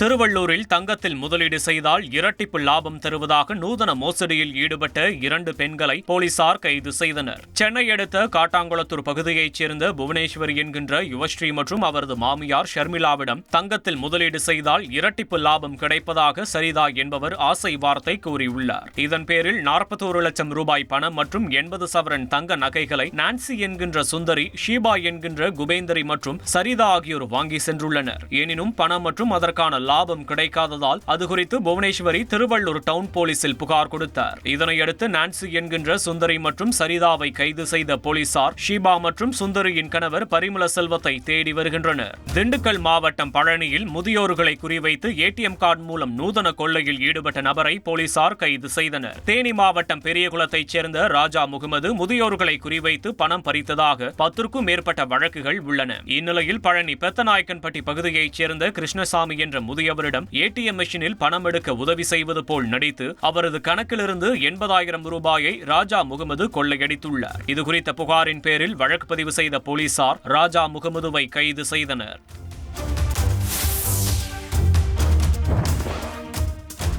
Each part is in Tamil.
திருவள்ளூரில் தங்கத்தில் முதலீடு செய்தால் இரட்டிப்பு லாபம் தருவதாக நூதன மோசடியில் ஈடுபட்ட இரண்டு பெண்களை போலீசார் கைது செய்தனர். சென்னை அடுத்த காட்டாங்குளத்தூர் பகுதியைச் சேர்ந்த புவனேஸ்வரி என்கின்ற யுவஸ்ரீ மற்றும் அவரது மாமியார் ஷர்மிளாவிடம் தங்கத்தில் முதலீடு செய்தால் இரட்டிப்பு லாபம் கிடைப்பதாக சரிதா என்பவர் ஆசை வார்த்தை கூறியுள்ளார். இதன் பேரில் நாற்பத்தோரு லட்சம் ரூபாய் பணம் மற்றும் எண்பது சவரன் தங்க நகைகளை நான்சி என்கின்ற சுந்தரி ஷீபா என்கின்ற குபேந்தரி மற்றும் சரிதா ஆகியோர் வாங்கி சென்றுள்ளனர். எனினும் பணம் மற்றும் அதற்கான லாபம் கிடைக்காததால் அது குறித்து புவனேஸ்வரி திருவள்ளூர் டவுன் போலீசில் புகார் கொடுத்தார். இதனையடுத்து நான்சி என்கின்ற சுந்தரி மற்றும் சரிதாவை கைது செய்த போலீசார் ஷீபா மற்றும் சுந்தரியின் கணவர் பரிமள செல்வத்தை தேடி வருகின்றனர். திண்டுக்கல் மாவட்டம் பழனியில் முதியோர்களை குறிவைத்து ஏடிஎம் கார்டு மூலம் நூதன கொள்ளையில் ஈடுபட்ட நபரை போலீசார் கைது செய்தனர். தேனி மாவட்டம் பெரியகுளத்தைச் சேர்ந்த ராஜா முகமது முதியோர்களை குறிவைத்து பணம் பறித்ததாக பத்திற்கும் மேற்பட்ட வழக்குகள் உள்ளன. இந்நிலையில் பழனி பெத்தநாயக்கன்பட்டி பகுதியைச் சேர்ந்த கிருஷ்ணசாமி என்ற முதியவரிடம் ஏடிஎம் மெஷினில் பணம் எடுக்க உதவி செய்வது போல் நடித்து அவரது கணக்கிலிருந்து எண்பதாயிரம் ரூபாயை ராஜா முகமது கொள்ளையடித்துள்ளார். இதுகுறித்த புகாரின் பேரில் வழக்கு பதிவு செய்த போலீசார் ராஜா முகமதுவை கைது செய்தனர்.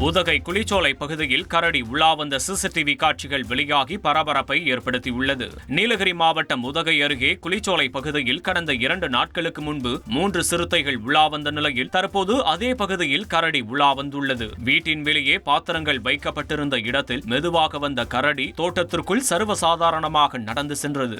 உதகை குளிச்சோலை பகுதியில் கரடி உலா வந்த சிசிடிவி காட்சிகள் வெளியாகி பரபரப்பை ஏற்படுத்தியுள்ளது. நீலகிரி மாவட்டம் உதகை அருகே குளிச்சோலை பகுதியில் கடந்த இரண்டு நாட்களுக்கு முன்பு மூன்று சிறுத்தைகள் உலா வந்த நிலையில் தற்போது அதே பகுதியில் கரடி உலா வந்துள்ளது. வீட்டின் வெளியே பாத்திரங்கள் வைக்கப்பட்டிருந்த இடத்தில் மெதுவாக வந்த கரடி தோட்டத்திற்குள் சர்வசாதாரணமாக நடந்து சென்றது.